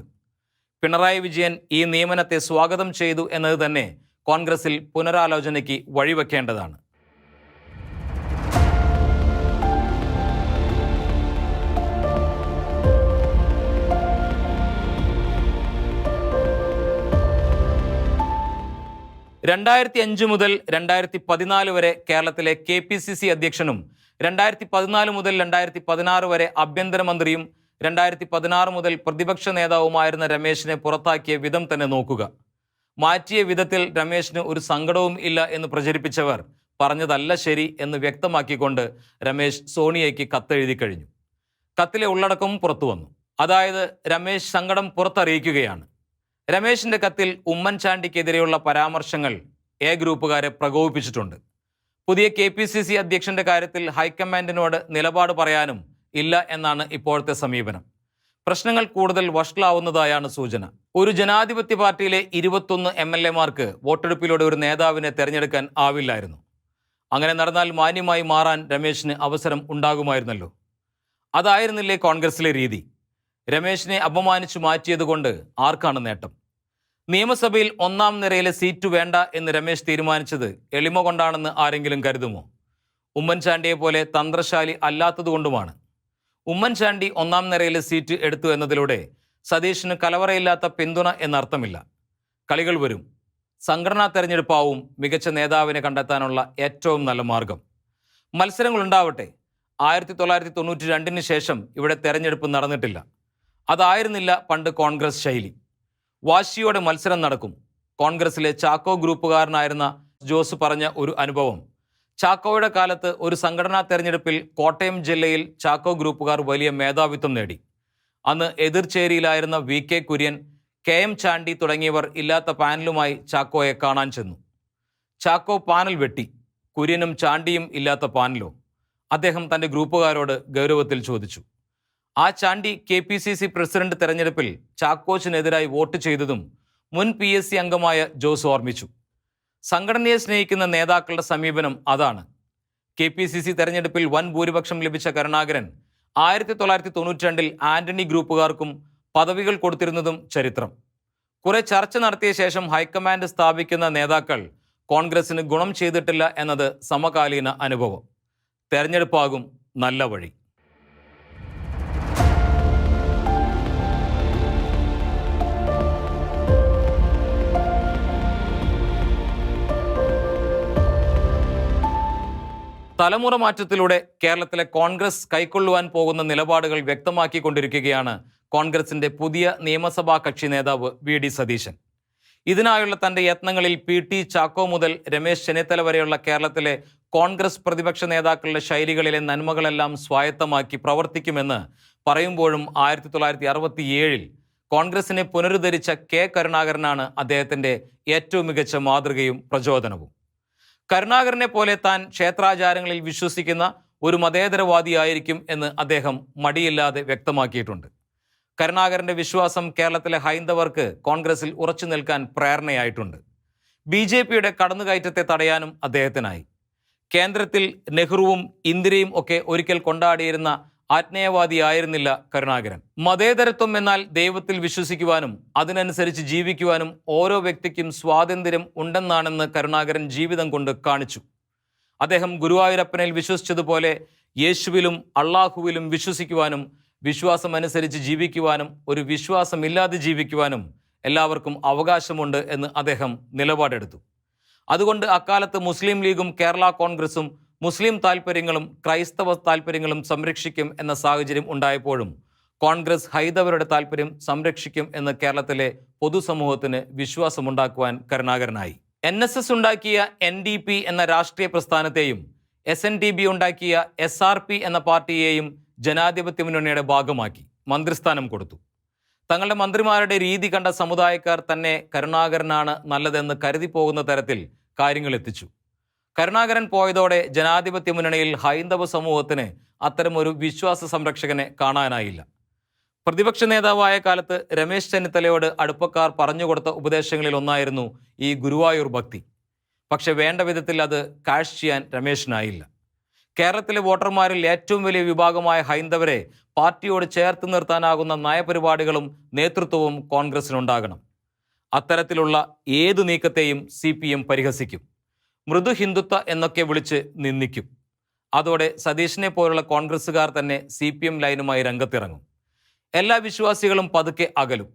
പിണറായി വിജയൻ ഈ നിയമനത്തെ സ്വാഗതം ചെയ്തു എന്നത് തന്നെ കോൺഗ്രസിൽ പുനരാലോചനയ്ക്ക് വഴിവെക്കേണ്ടതാണ്. രണ്ടായിരത്തി അഞ്ച് മുതൽ രണ്ടായിരത്തി പതിനാല് വരെ കേരളത്തിലെ കെ പി സി സി അധ്യക്ഷനും രണ്ടായിരത്തി പതിനാല് മുതൽ രണ്ടായിരത്തി പതിനാറ് വരെ ആഭ്യന്തരമന്ത്രിയും രണ്ടായിരത്തി പതിനാറ് മുതൽ പ്രതിപക്ഷ നേതാവുമായിരുന്ന രമേശിനെ പുറത്താക്കിയ വിധം തന്നെ നോക്കുക. മാറ്റിയ വിധത്തിൽ രമേശിന് ഒരു സങ്കടവും ഇല്ല എന്ന് പ്രചരിപ്പിച്ചവർ പറഞ്ഞതല്ല ശരി എന്ന് വ്യക്തമാക്കിക്കൊണ്ട് രമേശ് സോണിയയ്ക്ക് കത്തെഴുതി കഴിഞ്ഞു. കത്തിലെ ഉള്ളടക്കവും പുറത്തു വന്നു. അതായത് രമേശ് സങ്കടം പുറത്തറിയിക്കുകയാണ്. രമേശിന്റെ കത്തിൽ ഉമ്മൻചാണ്ടിക്കെതിരെയുള്ള പരാമർശങ്ങൾ എ ഗ്രൂപ്പുകാരെ പ്രകോപിപ്പിച്ചിട്ടുണ്ട്. പുതിയ കെ പി സി സി അധ്യക്ഷന്റെ കാര്യത്തിൽ ഹൈക്കമാൻഡിനോട് നിലപാട് പറയാനും ഇല്ല എന്നാണ് ഇപ്പോഴത്തെ സമീപനം. പ്രശ്നങ്ങൾ കൂടുതൽ വഷളാവുന്നതായാണ് സൂചന. ഒരു ജനാധിപത്യ പാർട്ടിയിലെ ഇരുപത്തൊന്ന് എം എൽ എമാർക്ക് വോട്ടെടുപ്പിലൂടെ ഒരു നേതാവിനെ തെരഞ്ഞെടുക്കാൻ ആവില്ലായിരുന്നു. അങ്ങനെ നടന്നാൽ മാന്യമായി മാറാൻ രമേശിന് അവസരം ഉണ്ടാകുമായിരുന്നല്ലോ. അതായിരുന്നില്ലേ കോൺഗ്രസിലെ രീതി. രമേശിനെ അപമാനിച്ചു മാറ്റിയതുകൊണ്ട് ആർക്കാണ് നേട്ടം? നിയമസഭയിൽ ഒന്നാം നിരയിലെ സീറ്റ് വേണ്ട എന്ന് രമേശ് തീരുമാനിച്ചത് എളിമ കൊണ്ടാണെന്ന് ആരെങ്കിലും കരുതുമോ? ഉമ്മൻചാണ്ടിയെ പോലെ തന്ത്രശാലി അല്ലാത്തതുകൊണ്ടുമാണ് ഉമ്മൻചാണ്ടി ഒന്നാം നിരയിലെ സീറ്റ് എടുത്തു എന്നതിലൂടെ സതീഷിന് കലവറയില്ലാത്ത പിന്തുണ എന്നർത്ഥമില്ല. കളികൾ വരും. സംഘടനാ തെരഞ്ഞെടുപ്പാവും മികച്ച നേതാവിനെ കണ്ടെത്താനുള്ള ഏറ്റവും നല്ല മാർഗം. മത്സരങ്ങൾ ഉണ്ടാവട്ടെ. ആയിരത്തി തൊള്ളായിരത്തി തൊണ്ണൂറ്റി രണ്ടിന് ശേഷം ഇവിടെ തെരഞ്ഞെടുപ്പ് നടന്നിട്ടില്ല. അതായിരുന്നില്ല പണ്ട് കോൺഗ്രസ് ശൈലി. വാശിയോടെ മത്സരം നടക്കും. കോൺഗ്രസിലെ ചാക്കോ ഗ്രൂപ്പുകാരനായിരുന്ന ജോസ് പറഞ്ഞ ഒരു അനുഭവം. ചാക്കോയുടെ കാലത്ത് ഒരു സംഘടനാ തെരഞ്ഞെടുപ്പിൽ കോട്ടയം ജില്ലയിൽ ചാക്കോ ഗ്രൂപ്പുകാർ വലിയ മേധാവിത്വം നേടി. അന്ന് എതിർചേരിയിലായിരുന്ന V K Kurian K M Chandy തുടങ്ങിയവർ ഇല്ലാത്ത പാനലുമായി ചാക്കോയെ കാണാൻ ചെന്നു. ചാക്കോ പാനൽ വെട്ടി കുര്യനും ചാണ്ടിയും ഇല്ലാത്ത പാനലോ. അദ്ദേഹം തന്റെ ഗ്രൂപ്പുകാരോട് ഗൗരവത്തിൽ ചോദിച്ചു. ആ Chandy K P C C president തെരഞ്ഞെടുപ്പിൽ ചാക്കോച്ചിനെതിരായി വോട്ട് ചെയ്തതും മുൻ പി എസ് സി അംഗമായ ജോസ് ഓർമ്മിച്ചു. സംഘടനയെ സ്നേഹിക്കുന്ന നേതാക്കളുടെ സമീപനം അതാണ്. കെ പി സി സി തെരഞ്ഞെടുപ്പിൽ വൻ ഭൂരിപക്ഷം ലഭിച്ച കരുണാകരൻ ആയിരത്തി തൊള്ളായിരത്തി തൊണ്ണൂറ്റി രണ്ടിൽ ആന്റണി ഗ്രൂപ്പുകാർക്കും പദവികൾ കൊടുത്തിരുന്നതും ചരിത്രം. കുറെ ചർച്ച നടത്തിയ ശേഷം ഹൈക്കമാൻഡ് സ്ഥാപിക്കുന്ന നേതാക്കൾ കോൺഗ്രസിന് ഗുണം ചെയ്തിട്ടില്ല എന്നത് സമകാലീന അനുഭവം. തെരഞ്ഞെടുപ്പാകും നല്ല വഴി. തലമുറ മാറ്റത്തിലൂടെ കേരളത്തിലെ കോൺഗ്രസ് കൈക്കൊള്ളുവാൻ പോകുന്ന നിലപാടുകൾ വ്യക്തമാക്കിക്കൊണ്ടിരിക്കുകയാണ് കോൺഗ്രസിന്റെ പുതിയ നിയമസഭാ കക്ഷി നേതാവ് വി ഡി സതീശൻ. ഇതിനായുള്ള തന്റെ യത്നങ്ങളിൽ പി ടി ചാക്കോ മുതൽ രമേശ് ചെന്നിത്തല വരെയുള്ള കേരളത്തിലെ കോൺഗ്രസ് പ്രതിപക്ഷ നേതാക്കളുടെ ശൈലികളിലെ നന്മകളെല്ലാം സ്വായത്തമാക്കി പ്രവർത്തിക്കുമെന്ന് പറയുമ്പോഴും ആയിരത്തി തൊള്ളായിരത്തി അറുപത്തിയേഴിൽ കോൺഗ്രസിനെ പുനരുദ്ധരിച്ച കെ കരുണാകരനാണ് അദ്ദേഹത്തിന്റെ ഏറ്റവും മികച്ച മാതൃകയും പ്രചോദനവും. കരുണാകരനെ പോലെ താൻ ക്ഷേത്രാചാരങ്ങളിൽ വിശ്വസിക്കുന്ന ഒരു മതേതരവാദിയായിരിക്കും എന്ന് അദ്ദേഹം മടിയില്ലാതെ വ്യക്തമാക്കിയിട്ടുണ്ട്. കരുണാകരന്റെ വിശ്വാസം കേരളത്തിലെ ഹൈന്ദവർക്ക് കോൺഗ്രസിൽ ഉറച്ചു നിൽക്കാൻ പ്രേരണയായിട്ടുണ്ട്. ബി ജെ പിയുടെ കടന്നുകയറ്റത്തെ തടയാനും അദ്ദേഹത്തിനായി. കേന്ദ്രത്തിൽ നെഹ്റുവും ഇന്ദിരയും ഒക്കെ ഒരിക്കൽ കൊണ്ടാടിയിരുന്ന ആത്മീയവാദിയായിരുന്നില്ല കരുണാകരൻ. മതേതരത്വം എന്നാൽ ദൈവത്തിൽ വിശ്വസിക്കുവാനും അതിനനുസരിച്ച് ജീവിക്കുവാനും ഓരോ വ്യക്തിക്കും സ്വാതന്ത്ര്യം ഉണ്ടെന്നാണെന്ന് കരുണാകരൻ ജീവിതം കൊണ്ട് കാണിച്ചു. അദ്ദേഹം ഗുരുവായൂരപ്പനിൽ വിശ്വസിച്ചതുപോലെ യേശുവിലും അള്ളാഹുവിലും വിശ്വസിക്കുവാനും വിശ്വാസം അനുസരിച്ച് ജീവിക്കുവാനും ഒരു വിശ്വാസമില്ലാതെ ജീവിക്കുവാനും എല്ലാവർക്കും അവകാശമുണ്ട് എന്ന് അദ്ദേഹം നിലപാടെടുത്തു. അതുകൊണ്ട് അക്കാലത്ത് മുസ്ലിം ലീഗും കേരള കോൺഗ്രസും മുസ്ലിം താൽപ്പര്യങ്ങളും ക്രൈസ്തവ താൽപ്പര്യങ്ങളും സംരക്ഷിക്കും എന്ന സാഹചര്യം ഉണ്ടായപ്പോഴും കോൺഗ്രസ് ഹൈന്ദവരുടെ താൽപ്പര്യം സംരക്ഷിക്കും എന്ന് കേരളത്തിലെ പൊതുസമൂഹത്തിന് വിശ്വാസമുണ്ടാക്കുവാൻ കരുണാകരനായി. എൻ എസ് എസ് ഉണ്ടാക്കിയ എൻ ഡി പി എന്ന രാഷ്ട്രീയ പ്രസ്ഥാനത്തെയും എസ് എൻ ഡി ബി ഉണ്ടാക്കിയ എസ് ആർ പി എന്ന പാർട്ടിയെയും ജനാധിപത്യ മുന്നണിയുടെ ഭാഗമാക്കി മന്ത്രിസ്ഥാനം കൊടുത്തു. തങ്ങളുടെ മന്ത്രിമാരുടെ രീതി കണ്ട സമുദായക്കാർ തന്നെ കരുണാകരനാണ് നല്ലതെന്ന് കരുതി പോകുന്ന തരത്തിൽ കാര്യങ്ങൾ എത്തിച്ചു. കരുണാകരൻ പോയതോടെ ജനാധിപത്യ മുന്നണിയിൽ ഹൈന്ദവ സമൂഹത്തിന് അത്തരമൊരു വിശ്വാസ സംരക്ഷകനെ കാണാനായില്ല. പ്രതിപക്ഷ നേതാവായ കാലത്ത് രമേശ് ചെന്നിത്തലയോട് അടുപ്പക്കാർ പറഞ്ഞുകൊടുത്ത ഉപദേശങ്ങളിൽ ഒന്നായിരുന്നു ഈ ഗുരുവായൂർ ഭക്തി. പക്ഷെ വേണ്ട വിധത്തിൽ അത് കാഷ് ചെയ്യാൻ രമേശിനായില്ല. കേരളത്തിലെ വോട്ടർമാരിൽ ഏറ്റവും വലിയ വിഭാഗമായ ഹൈന്ദവരെ പാർട്ടിയോട് ചേർത്ത് നിർത്താനാകുന്ന നയപരിപാടികളും നേതൃത്വവും കോൺഗ്രസിനുണ്ടാകണം. അത്തരത്തിലുള്ള ഏതു നീക്കത്തെയും സി പരിഹസിക്കും. മൃദു ഹിന്ദുത്വ എന്നൊക്കെ വിളിച്ച് നിന്ദിക്കും. അതോടെ സതീഷിനെ പോലുള്ള കോൺഗ്രസ്സുകാർ തന്നെ സി പി എം ലൈനുമായി രംഗത്തിറങ്ങും. എല്ലാ വിശ്വാസികളും പതുക്കെ അകലും.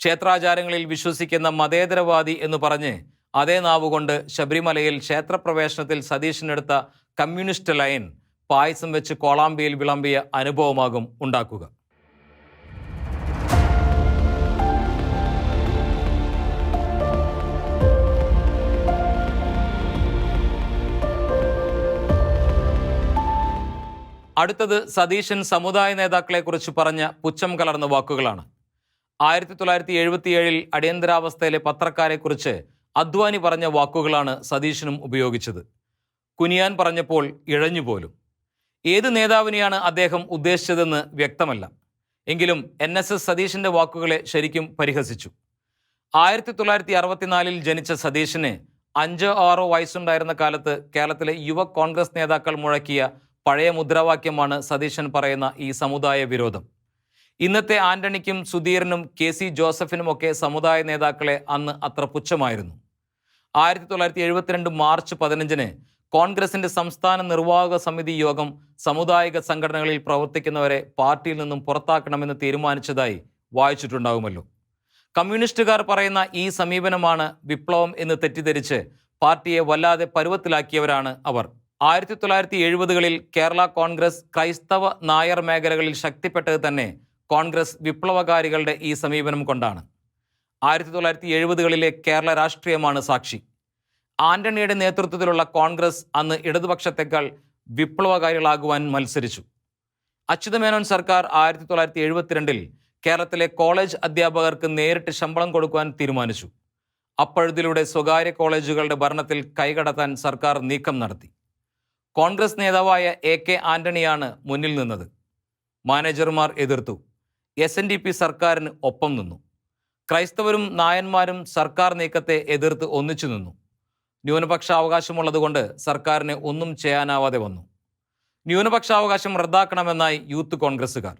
ക്ഷേത്രാചാരങ്ങളിൽ വിശ്വസിക്കുന്ന മതേതരവാദി എന്ന് പറഞ്ഞ് അതേ നാവുകൊണ്ട് ശബരിമലയിൽ ക്ഷേത്രപ്രവേശനത്തിൽ സതീഷിനെടുത്ത കമ്മ്യൂണിസ്റ്റ് ലൈൻ പായസം വെച്ച് കോളാമ്പിയിൽ വിളമ്പിയ അനുഭവമാകും ഉണ്ടാക്കുക. അടുത്തത് സതീശൻ സമുദായ നേതാക്കളെക്കുറിച്ച് പറഞ്ഞ പുച്ഛം കലർന്ന വാക്കുകളാണ്. ആയിരത്തി തൊള്ളായിരത്തി എഴുപത്തിയേഴിൽ അടിയന്തരാവസ്ഥയിലെ പത്രക്കാരെക്കുറിച്ച് അദ്വാനി പറഞ്ഞ വാക്കുകളാണ് സതീശനും ഉപയോഗിച്ചത്. കുനിയാൻ പറഞ്ഞപ്പോൾ ഇഴഞ്ഞുപോലും ഏത് നേതാവിനെയാണ് അദ്ദേഹം ഉദ്ദേശിച്ചതെന്ന് വ്യക്തമല്ല. എങ്കിലും എൻ എസ് എസ് സതീശന്റെ വാക്കുകളെ ശരിക്കും പരിഹസിച്ചു. ആയിരത്തി തൊള്ളായിരത്തി അറുപത്തിനാലിൽ ജനിച്ച സതീശന് അഞ്ചോ ആറോ വയസ്സുണ്ടായിരുന്ന കാലത്ത് കേരളത്തിലെ യുവ കോൺഗ്രസ് നേതാക്കൾ മുഴക്കിയ പഴയ മുദ്രാവാക്യമാണ് സതീശൻ പറയുന്ന ഈ സമുദായ വിരോധം. ഇന്നത്തെ ആന്റണിക്കും സുധീരനും കെ സി ജോസഫിനുമൊക്കെ സമുദായ നേതാക്കളെ അന്ന് അത്ര പുച്ഛമായിരുന്നു. ആയിരത്തി തൊള്ളായിരത്തി എഴുപത്തിരണ്ട് മാർച്ച് പതിനഞ്ചിന് കോൺഗ്രസിന്റെ സംസ്ഥാന നിർവാഹക സമിതി യോഗം സമുദായിക സംഘടനകളിൽ പ്രവർത്തിക്കുന്നവരെ പാർട്ടിയിൽ നിന്നും പുറത്താക്കണമെന്ന് തീരുമാനിച്ചതായി വായിച്ചിട്ടുണ്ടാകുമല്ലോ കമ്മ്യൂണിസ്റ്റുകാർ പറയുന്ന ഈ സമീപനമാണ് വിപ്ലവം എന്ന് തെറ്റിദ്ധരിച്ച് പാർട്ടിയെ വല്ലാതെ പരുവത്തിലാക്കിയവരാണ് അവർ. ആയിരത്തി തൊള്ളായിരത്തി എഴുപതുകളിൽ കേരള കോൺഗ്രസ് ക്രൈസ്തവ നായർ മേഖലകളിൽ ശക്തിപ്പെട്ടത് തന്നെ കോൺഗ്രസ് വിപ്ലവകാരികളുടെ ഈ സമീപനം കൊണ്ടാണ്. ആയിരത്തി തൊള്ളായിരത്തി എഴുപതുകളിലെ കേരള രാഷ്ട്രീയമാണ് സാക്ഷി. ആന്റണിയുടെ നേതൃത്വത്തിലുള്ള കോൺഗ്രസ് അന്ന് ഇടതുപക്ഷത്തെക്കാൾ വിപ്ലവകാരികളാകുവാൻ മത്സരിച്ചു. അച്യുതമേനോൻ സർക്കാർ ആയിരത്തി തൊള്ളായിരത്തി എഴുപത്തിരണ്ടിൽ കേരളത്തിലെ കോളേജ് അധ്യാപകർക്ക് നേരിട്ട് ശമ്പളം കൊടുക്കുവാൻ തീരുമാനിച്ചു. അപ്പഴുതിലൂടെ സ്വകാര്യ കോളേജുകളുടെ ഭരണത്തിൽ കൈകടത്താൻ സർക്കാർ നീക്കം നടത്തി. കോൺഗ്രസ് നേതാവായ എ കെ ആന്റണിയാണ് മുന്നിൽ നിന്നത്. മാനേജർമാർ എതിർത്തു. എസ് എൻ ഡി പി സർക്കാരിന് ഒപ്പം നിന്നു. ക്രൈസ്തവരും നായന്മാരും സർക്കാർ നീക്കത്തെ എതിർത്ത് ഒന്നിച്ചു നിന്നു. ന്യൂനപക്ഷ അവകാശമുള്ളതുകൊണ്ട് സർക്കാരിന് ഒന്നും ചെയ്യാനാവാതെ വന്നു. ന്യൂനപക്ഷാവകാശം റദ്ദാക്കണമെന്നായി യൂത്ത് കോൺഗ്രസ്സുകാർ.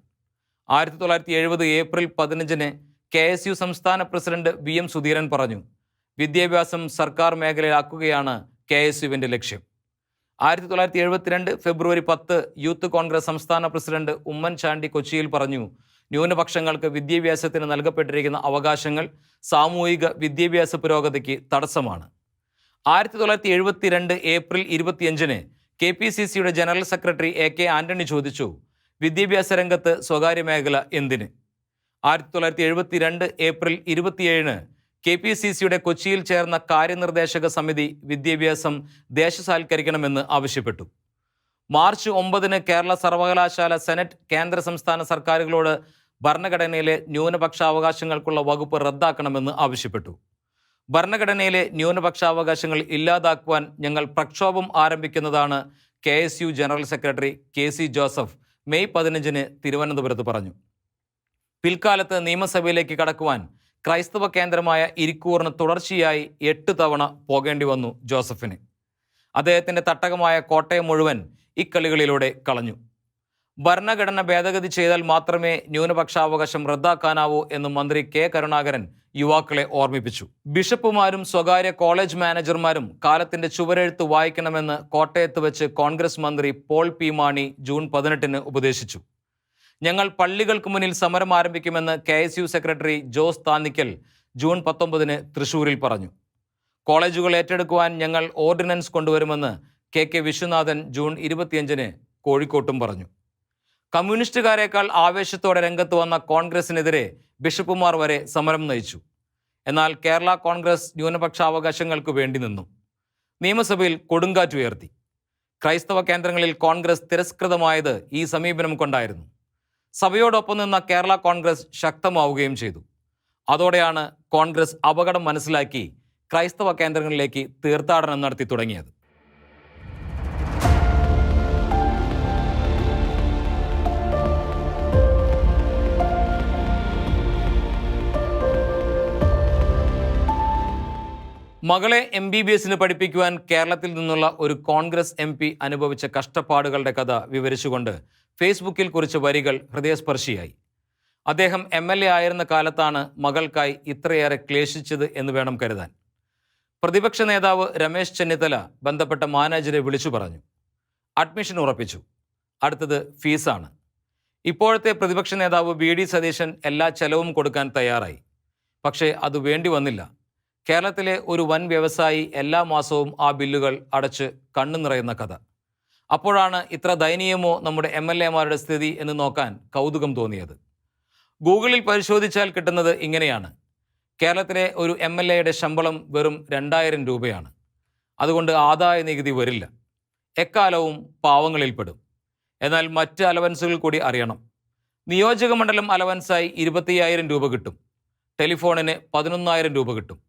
ആയിരത്തി തൊള്ളായിരത്തി എഴുപത് ഏപ്രിൽ പതിനഞ്ചിന് കെ എസ് യു സംസ്ഥാന പ്രസിഡന്റ് വി എം സുധീരൻ പറഞ്ഞു വിദ്യാഭ്യാസം സർക്കാർ മേഖലയിലാക്കുകയാണ് കെ എസ് യുവിന്റെ ലക്ഷ്യം. ആയിരത്തി തൊള്ളായിരത്തി എഴുപത്തിരണ്ട് ഫെബ്രുവരി പത്ത് യൂത്ത് കോൺഗ്രസ് സംസ്ഥാന പ്രസിഡന്റ് ഉമ്മൻചാണ്ടി കൊച്ചിയിൽ പറഞ്ഞു ന്യൂനപക്ഷങ്ങൾക്ക് വിദ്യാഭ്യാസത്തിന് നൽകപ്പെട്ടിരിക്കുന്ന അവകാശങ്ങൾ സാമൂഹിക വിദ്യാഭ്യാസ പുരോഗതിക്ക് തടസ്സമാണ്. ആയിരത്തി തൊള്ളായിരത്തി എഴുപത്തിരണ്ട് ഏപ്രിൽ ഇരുപത്തിയഞ്ചിന് കെ പി സി സിയുടെ general secretary A K Antony ചോദിച്ചു വിദ്യാഭ്യാസ രംഗത്ത് സ്വകാര്യ മേഖല എന്തിന്? ആയിരത്തി തൊള്ളായിരത്തി എഴുപത്തിരണ്ട് ഏപ്രിൽ ഇരുപത്തിയേഴിന് കെ പി സി സിയുടെ കൊച്ചിയിൽ ചേർന്ന കാര്യനിർദ്ദേശക സമിതി വിദ്യാഭ്യാസം ദേശസാൽക്കരിക്കണമെന്ന് ആവശ്യപ്പെട്ടു. മാർച്ച് ഒമ്പതിന് കേരള സർവകലാശാല സെനറ്റ് കേന്ദ്ര സംസ്ഥാന സർക്കാരുകളോട് ഭരണഘടനയിലെ ന്യൂനപക്ഷാവകാശങ്ങൾക്കുള്ള വകുപ്പ് റദ്ദാക്കണമെന്ന് ആവശ്യപ്പെട്ടു. ഭരണഘടനയിലെ ന്യൂനപക്ഷാവകാശങ്ങൾ ഇല്ലാതാക്കുവാൻ ഞങ്ങൾ പ്രക്ഷോഭം ആരംഭിക്കുന്നതാണ് K S U general secretary K C Joseph May പതിനഞ്ചിന് തിരുവനന്തപുരത്ത് പറഞ്ഞു. പിൽക്കാലത്ത് നിയമസഭയിലേക്ക് കടക്കുവാൻ ക്രൈസ്തവ കേന്ദ്രമായ ഇരിക്കൂറിന് തുടർച്ചയായി എട്ട് തവണ പോകേണ്ടി വന്നു ജോസഫിന്. അദ്ദേഹത്തിന്റെ തട്ടകമായ കോട്ടയം മുഴുവൻ ഇക്കളികളിലൂടെ കളഞ്ഞു. ഭരണഘടന ഭേദഗതി ചെയ്താൽ മാത്രമേ ന്യൂനപക്ഷാവകാശം റദ്ദാക്കാനാവൂ എന്ന് മന്ത്രി കെ. കരുണാകരൻ യുവാക്കളെ ഓർമ്മിപ്പിച്ചു. ബിഷപ്പുമാരും സ്വകാര്യ കോളേജ് മാനേജർമാരും കാലത്തിന്റെ ചുവരെഴുത്ത് വായിക്കണമെന്ന് കോട്ടയത്ത് വെച്ച് കോൺഗ്രസ് മന്ത്രി പോൾ പി മാണി ജൂൺ പതിനെട്ടിന് ഉപദേശിച്ചു. ഞങ്ങൾ പള്ളികൾക്ക് മുന്നിൽ സമരം ആരംഭിക്കുമെന്ന് K S U secretary Jose Thannickal June പത്തൊമ്പതിന് തൃശൂരിൽ പറഞ്ഞു. കോളേജുകൾ ഏറ്റെടുക്കുവാൻ ഞങ്ങൾ ഓർഡിനൻസ് കൊണ്ടുവരുമെന്ന് കെ കെ വിശ്വനാഥൻ ജൂൺ ഇരുപത്തിയഞ്ചിന് കോഴിക്കോട്ടും പറഞ്ഞു. കമ്മ്യൂണിസ്റ്റുകാരേക്കാൾ ആവേശത്തോടെ രംഗത്ത് വന്ന കോൺഗ്രസിനെതിരെ ബിഷപ്പുമാർ വരെ സമരം നയിച്ചു. എന്നാൽ കേരള കോൺഗ്രസ് ന്യൂനപക്ഷാവകാശങ്ങൾക്ക് വേണ്ടി നിന്നു. നിയമസഭയിൽ കൊടുങ്കാറ്റുയർത്തി ക്രൈസ്തവ കേന്ദ്രങ്ങളിൽ കോൺഗ്രസ് തിരസ്കൃതമായത് ഈ സമീപനം കൊണ്ടായിരുന്നു. സഭയോടൊപ്പം നിന്ന കേരള കോൺഗ്രസ് ശക്തമാവുകയും ചെയ്തു. അതോടെയാണ് കോൺഗ്രസ് അപകടം മനസ്സിലാക്കി ക്രൈസ്തവ കേന്ദ്രങ്ങളിലേക്ക് തീർത്ഥാടനം നടത്തി തുടങ്ങിയത്. മകളെ എം ബി ബി എസിന് പഠിപ്പിക്കുവാൻ കേരളത്തിൽ നിന്നുള്ള ഒരു കോൺഗ്രസ് എം പി അനുഭവിച്ച കഷ്ടപ്പാടുകളുടെ കഥ വിവരിച്ചുകൊണ്ട് ഫേസ്ബുക്കിൽ കുറിച്ച വരികൾ ഹൃദയസ്പർശിയായി. അദ്ദേഹം എം എൽ എ ആയിരുന്ന കാലത്താണ് മകൾക്കായി ഇത്രയേറെ ക്ലേശിച്ചത് എന്ന് വേണം കരുതാൻ. പ്രതിപക്ഷ നേതാവ് രമേശ് ചെന്നിത്തല ബന്ധപ്പെട്ട മാനേജരെ വിളിച്ചു പറഞ്ഞു. അഡ്മിഷൻ ഉറപ്പിച്ചു. അടുത്തത് ഫീസാണ്. ഇപ്പോഴത്തെ പ്രതിപക്ഷ നേതാവ് വി ഡി സതീശൻ എല്ലാ ചെലവും കൊടുക്കാൻ തയ്യാറായി. പക്ഷേ അത് വേണ്ടി വന്നില്ല. കേരളത്തിലെ ഒരു വൻ വ്യവസായി എല്ലാ മാസവും ആ ബില്ലുകൾ അടച്ച് കണ്ണു നിറയുന്ന കഥ. അപ്പോഴാണ് ഇത്ര ദയനീയമോ നമ്മുടെ എം എൽ എമാരുടെ സ്ഥിതി എന്ന് നോക്കാൻ കൗതുകം തോന്നിയത്. ഗൂഗിളിൽ പരിശോധിച്ചാൽ കിട്ടുന്നത് ഇങ്ങനെയാണ്. കേരളത്തിലെ ഒരു എം എൽ എയുടെ ശമ്പളം വെറും രണ്ടായിരം രൂപയാണ്. അതുകൊണ്ട് ആദായ നികുതി വരില്ല. എക്കാലവും പാവങ്ങളിൽപ്പെടും. എന്നാൽ മറ്റ് അലവൻസുകൾ കൂടി അറിയണം. നിയോജക മണ്ഡലം അലവൻസായി ഇരുപത്തിയായിരം രൂപ കിട്ടും. ടെലിഫോണിന് പതിനൊന്നായിരം രൂപ കിട്ടും.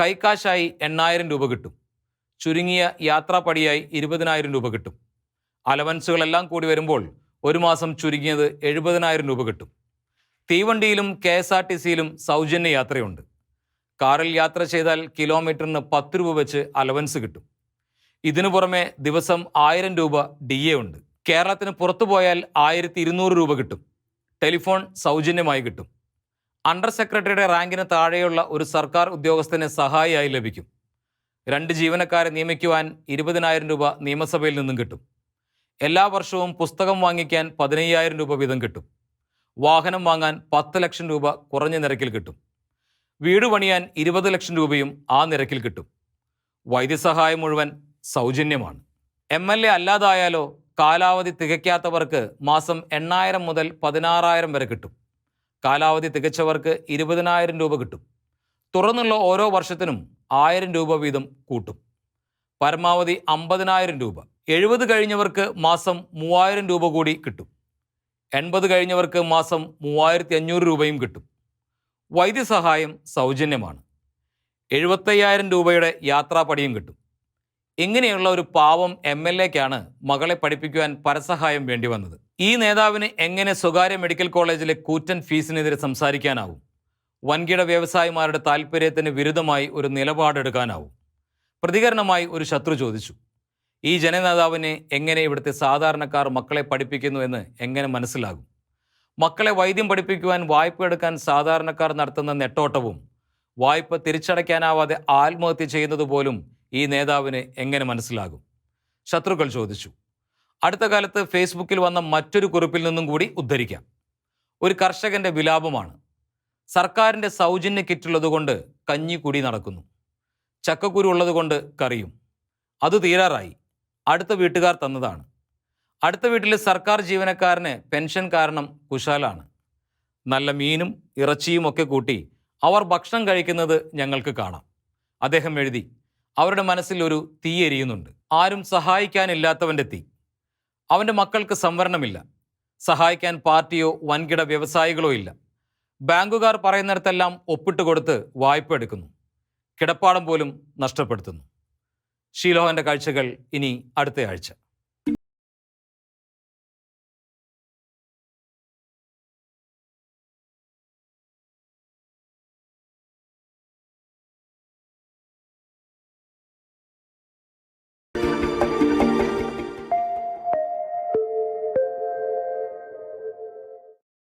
കൈക്കാശായി എണ്ണായിരം രൂപ കിട്ടും. ചുരുങ്ങിയ യാത്രാപ്പടിയായി ഇരുപതിനായിരം രൂപ കിട്ടും. അലവൻസുകളെല്ലാം കൂടി വരുമ്പോൾ ഒരു മാസം ചുരുങ്ങിയത് എഴുപതിനായിരം രൂപ കിട്ടും. തീവണ്ടിയിലും കെ എസ് ആർ ടി സിയിലും സൗജന്യ യാത്രയുണ്ട്. കാറിൽ യാത്ര ചെയ്താൽ കിലോമീറ്ററിന് പത്ത് രൂപ വെച്ച് അലവൻസ് കിട്ടും. ഇതിനു പുറമെ ദിവസം ആയിരം രൂപ ഡി എ ഉണ്ട്. കേരളത്തിന് പുറത്തു പോയാൽ ആയിരത്തി ഇരുന്നൂറ് രൂപ കിട്ടും. ടെലിഫോൺ സൗജന്യമായി കിട്ടും. അണ്ടർ സെക്രട്ടറിയുടെ റാങ്കിന് താഴെയുള്ള ഒരു സർക്കാർ ഉദ്യോഗസ്ഥന് സഹായിയായി ലഭിക്കും. രണ്ട് ജീവനക്കാരെ നിയമിക്കുവാൻ ഇരുപതിനായിരം രൂപ നിയമസഭയിൽ നിന്നും കിട്ടും. എല്ലാ വർഷവും പുസ്തകം വാങ്ങിക്കാൻ പതിനയ്യായിരം രൂപ വീതം കിട്ടും. വാഹനം വാങ്ങാൻ പത്ത് ലക്ഷം രൂപ കുറഞ്ഞ നിരക്കിൽ കിട്ടും. വീട് പണിയാൻ ഇരുപത് ലക്ഷം രൂപയും ആ നിരക്കിൽ കിട്ടും. വൈദ്യസഹായം മുഴുവൻ സൗജന്യമാണ്. എം എൽ എ അല്ലാതായാലോ കാലാവധി തികയ്ക്കാത്തവർക്ക് മാസം എണ്ണായിരം മുതൽ പതിനാറായിരം വരെ കിട്ടും. കാലാവധി തികച്ചവർക്ക് ഇരുപതിനായിരം രൂപ കിട്ടും. തുറന്നുള്ള ഓരോ വർഷത്തിനും ആയിരം രൂപ വീതം കൂട്ടും. പരമാവധി അമ്പതിനായിരം രൂപ. എഴുപത് കഴിഞ്ഞവർക്ക് മാസം മൂവായിരം രൂപ കൂടി കിട്ടും. എൺപത് കഴിഞ്ഞവർക്ക് മാസം മൂവായിരത്തി അഞ്ഞൂറ് രൂപയും കിട്ടും. വൈദ്യസഹായം സൗജന്യമാണ്. എഴുപത്തയ്യായിരം രൂപയുടെ യാത്രാപടിയും കിട്ടും. ഇങ്ങനെയുള്ള ഒരു പാവം എം എൽ എക്കാണ് മകളെ പഠിപ്പിക്കുവാൻ പരസഹായം വേണ്ടി വന്നത്. ഈ നേതാവിന് എങ്ങനെ സ്വകാര്യ മെഡിക്കൽ കോളേജിലെ കൂറ്റൻ ഫീസിനെതിരെ സംസാരിക്കാനാവും? വൻകിട വ്യവസായിമാരുടെ താല്പര്യത്തിന് വിരുദ്ധമായി ഒരു നിലപാടെടുക്കാനാവും? പ്രതികരണമായി ഒരു ശത്രു ചോദിച്ചു. ഈ ജനനേതാവിനെ എങ്ങനെ ഇവിടുത്തെ സാധാരണക്കാർ മക്കളെ പഠിപ്പിക്കുന്നു എന്ന് എങ്ങനെ മനസ്സിലാകും? മക്കളെ വൈദ്യം പഠിപ്പിക്കുവാൻ വായ്പ എടുക്കാൻ സാധാരണക്കാർ നടത്തുന്ന നെട്ടോട്ടവും വായ്പ തിരിച്ചടയ്ക്കാനാവാതെ ആത്മഹത്യ ചെയ്യുന്നത് പോലും ഈ നേതാവിന് എങ്ങനെ മനസ്സിലാകും? ശത്രുക്കൾ ചോദിച്ചു. അടുത്ത കാലത്ത് ഫേസ്ബുക്കിൽ വന്ന മറ്റൊരു കുറിപ്പിൽ നിന്നും കൂടി ഉദ്ധരിക്കാം. ഒരു കർഷകന്റെ വിലാപമാണ്. സർക്കാരിന്റെ സൗജന്യ കിറ്റുള്ളതുകൊണ്ട് കഞ്ഞി കുടി നടക്കുന്നു. ചക്കക്കുരു ഉള്ളതുകൊണ്ട് കറിയും. അത് തീരാറായി. അടുത്ത വീട്ടുകാർ തന്നതാണ്. അടുത്ത വീട്ടിലെ സർക്കാർ ജീവനക്കാരന് പെൻഷൻ കാരണം കുശാലാണ്. നല്ല മീനും ഇറച്ചിയും ഒക്കെ കൂട്ടി അവർ ഭക്ഷണം കഴിക്കുന്നത് ഞങ്ങൾക്ക് കാണാം. അദ്ദേഹം എഴുതി അവരുടെ മനസ്സിൽ ഒരു തീ എരിയുന്നുണ്ട്. ആരും സഹായിക്കാനില്ലാത്തവന്റെ തീ. അവന്റെ മക്കൾക്ക് സംവരണമില്ല. സഹായിക്കാൻ പാർട്ടിയോ വൻകിട വ്യവസായികളോ ഇല്ല. ബാങ്കുകാർ പറയുന്നിടത്തെല്ലാം ഒപ്പിട്ട് കൊടുത്ത് വായ്പ എടുക്കുന്നു. കിടപ്പാടം പോലും നഷ്ടപ്പെടുത്തുന്നു. ഷീലോഹന്റെ കാഴ്ചകൾ ഇനി അടുത്തയാഴ്ച.